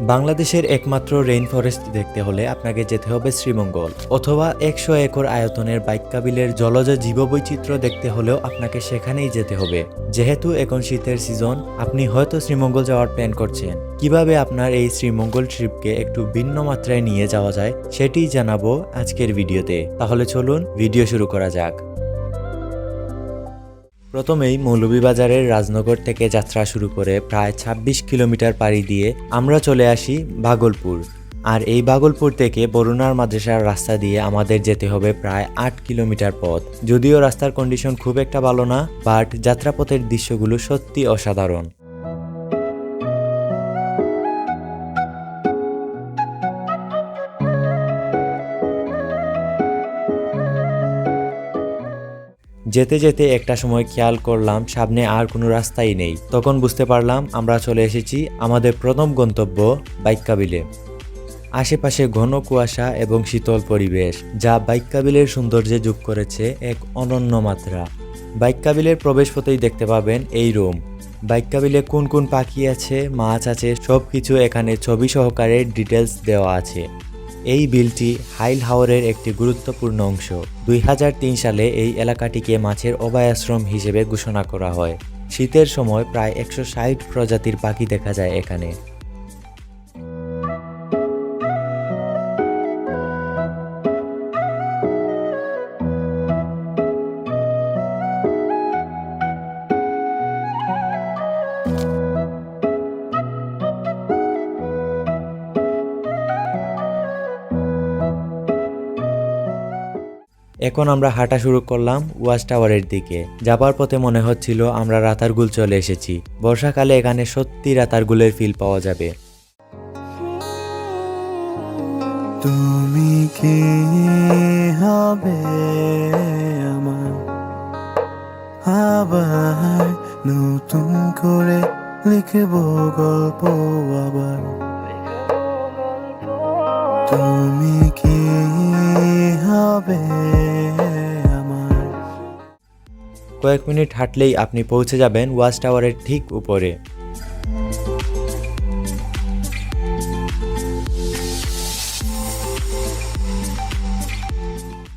বাংলাদেশের একমাত্র rain forest দেখতে হলে আপনাকে যেতে হবে শ্রীমঙ্গল, অথবা একশো একর আয়তনের বাইকাবিলের জলজ জীববৈচিত্র্য দেখতে হলেও আপনাকে সেখানেই যেতে হবে। যেহেতু এখন শীতের সিজন আপনি হয়তো শ্রীমঙ্গল যাওয়ার প্ল্যান করছেন। কীভাবে আপনার এই শ্রীমঙ্গল ট্রিপকে একটু ভিন্ন মাত্রায় নিয়ে যাওয়া যায়, সেটিই জানাব আজকের ভিডিওতে তাহলে চলুন ভিডিও শুরু করা যাক। প্রথমেই মৌলভীবাজারের রাজনগর থেকে যাত্রা শুরু করে প্রায় ২৬ কিলোমিটার পাড়ি দিয়ে আমরা চলে আসি ভাগলপুর। আর এই ভাগলপুর থেকে বরুণার মাদ্রাসার রাস্তা দিয়ে আমাদের যেতে হবে প্রায় আট কিলোমিটার পথ। যদিও রাস্তার কন্ডিশন খুব একটা ভালো না বাট যাত্রাপথের দৃশ্যগুলো সত্যি অসাধারণ। যেতে যেতে একটা সময় খেয়াল করলাম, সামনে আর কোনো রাস্তাই নেই। তখন বুঝতে পারলাম আমরা চলে এসেছি আমাদের প্রথম গন্তব্য বাইকাবিলে আশেপাশে ঘন কুয়াশা এবং শীতল পরিবেশ, যা বাইকাবিলের সৌন্দর্যে যোগ করেছে এক অনন্য মাত্রা। বাইকাবিলের প্রবেশপথেই দেখতে পাবেন এই রুম। বাইকাবিলে কোন কোন পাখি আছে, মাছ আছে সব কিছু এখানে ছবি সহকারে ডিটেলস দেওয়া আছে। এই বিলটি হাইল হাওয়ারের একটি গুরুত্বপূর্ণ অংশ। দুই হাজার তিন সালে এই এলাকাটিকে মাছের অভয়াশ্রম হিসেবে ঘোষণা করা হয়। শীতের সময় প্রায় একশো ষাট প্রজাতির পাখি দেখা যায় এখানে। এখন আমরা হাঁটা শুরু করলাম ওয়াচ টাওয়ারের দিকে। যাবার পথে মনে হচ্ছিল আমরা রাতারগুল চলে এসেছি। বর্ষাকালে এখানে সত্যি রাতারগুলের ফিল পাওয়া যাবে। তুমি কি হবে আমার? আবার নতুন করে লিখব গল্প আবার। তুমি কি হবে কয়েক মিনিট হাঁটলেই আপনি পৌঁছে যাবেন ওয়াচ টাওয়ারের ঠিক উপরে।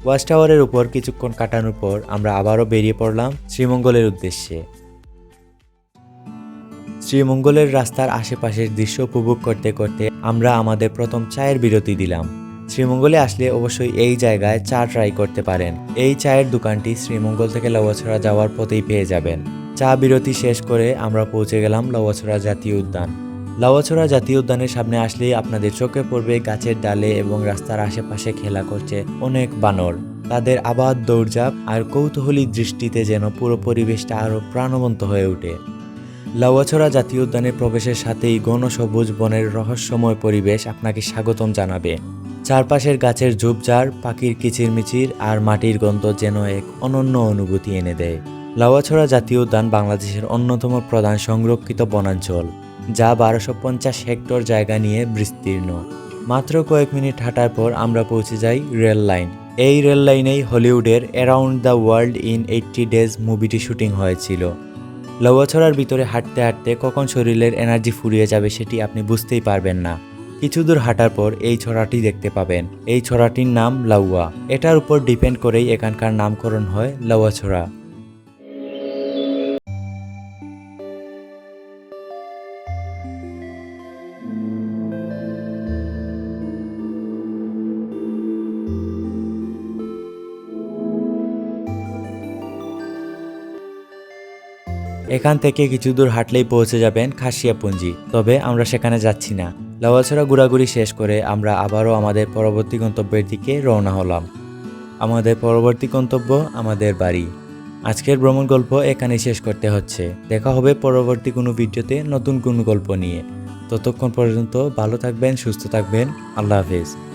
ওয়াচ টাওয়ারের উপর কিছুক্ষণ কাটানোর পর আমরা আবারও বেরিয়ে পড়লাম শ্রীমঙ্গলের উদ্দেশ্যে। শ্রীমঙ্গলের রাস্তার আশেপাশের দৃশ্য উপভোগ করতে করতে আমরা আমাদের প্রথম চায়ের বিরতি দিলাম। শ্রীমঙ্গলে আসলে অবশ্যই এই জায়গায় চা ট্রাই করতে পারেন। এই চায়ের দোকানটি শ্রীমঙ্গল থেকে লওয়াছড়া যাওয়ার পথেই পেয়ে যাবেন। চা বিরতি শেষ করে আমরা পৌঁছে গেলাম লওয়াছড়া জাতীয় উদ্যান। লাওয়াছড়া জাতীয় উদ্যানের সামনে আসলেই আপনাদের চোখে পড়বে গাছের ডালে এবং রাস্তার আশেপাশে খেলা করছে অনেক বানর। তাদের আবাদ দৌড়ঝাঁপ আর কৌতূহলী দৃষ্টিতে যেন পুরো পরিবেশটা আরও প্রাণবন্ত হয়ে ওঠে। লাউয়াছড়া জাতীয় উদ্যানের প্রবেশের সাথেই ঘন সবুজ বনের রহস্যময় পরিবেশ আপনাকে স্বাগতম জানাবে। চারপাশের গাছের ঝোপঝাড়, পাখির কিচিরমিচির আর মাটির গন্ধ যেন এক অনন্য অনুভূতি এনে দেয়। লাউয়াছড়া জাতীয় উদ্যান বাংলাদেশের অন্যতম প্রধান সংরক্ষিত বনাঞ্চল, যা বারোশো পঞ্চাশ হেক্টর জায়গা নিয়ে বিস্তীর্ণ। মাত্র কয়েক মিনিট হাঁটার পর আমরা পৌঁছে যাই রেল লাইন। এই রেল লাইনেই হলিউডের around the world in eighty days মুভিটি শুটিং হয়েছিল। লৌয়াছড়ার ভিতরে হাঁটতে হাঁটতে কখন শরীরের এনার্জি ফুরিয়ে যাবে সেটি আপনি বুঝতেই পারবেন না। কিছু দূর হাঁটার পর এই ছড়াটি দেখতে পাবেন। এই ছড়াটির নাম লাউয়া। এটার উপর ডিপেন্ড করেই এখানকার নামকরণ হয় লাউয়া ছড়া। এখান থেকে কিছু দূর হাঁটলেই পৌঁছে যাবেন খাসিয়াপুঞ্জি। তবে আমরা সেখানে যাচ্ছি না। লাওয়াছড়া ঘোরাঘুরি শেষ করে আমরা আবারও আমাদের পরবর্তী গন্তব্যের দিকে রওনা হলাম। আমাদের পরবর্তী গন্তব্য আমাদের বাড়ি। আজকের ভ্রমণ গল্প এখানে শেষ করতে হচ্ছে। দেখা হবে পরবর্তী কোনো ভিডিওতে নতুন কোনো গল্প নিয়ে। ততক্ষণ পর্যন্ত ভালো থাকবেন, সুস্থ থাকবেন। আল্লাহ হাফেজ।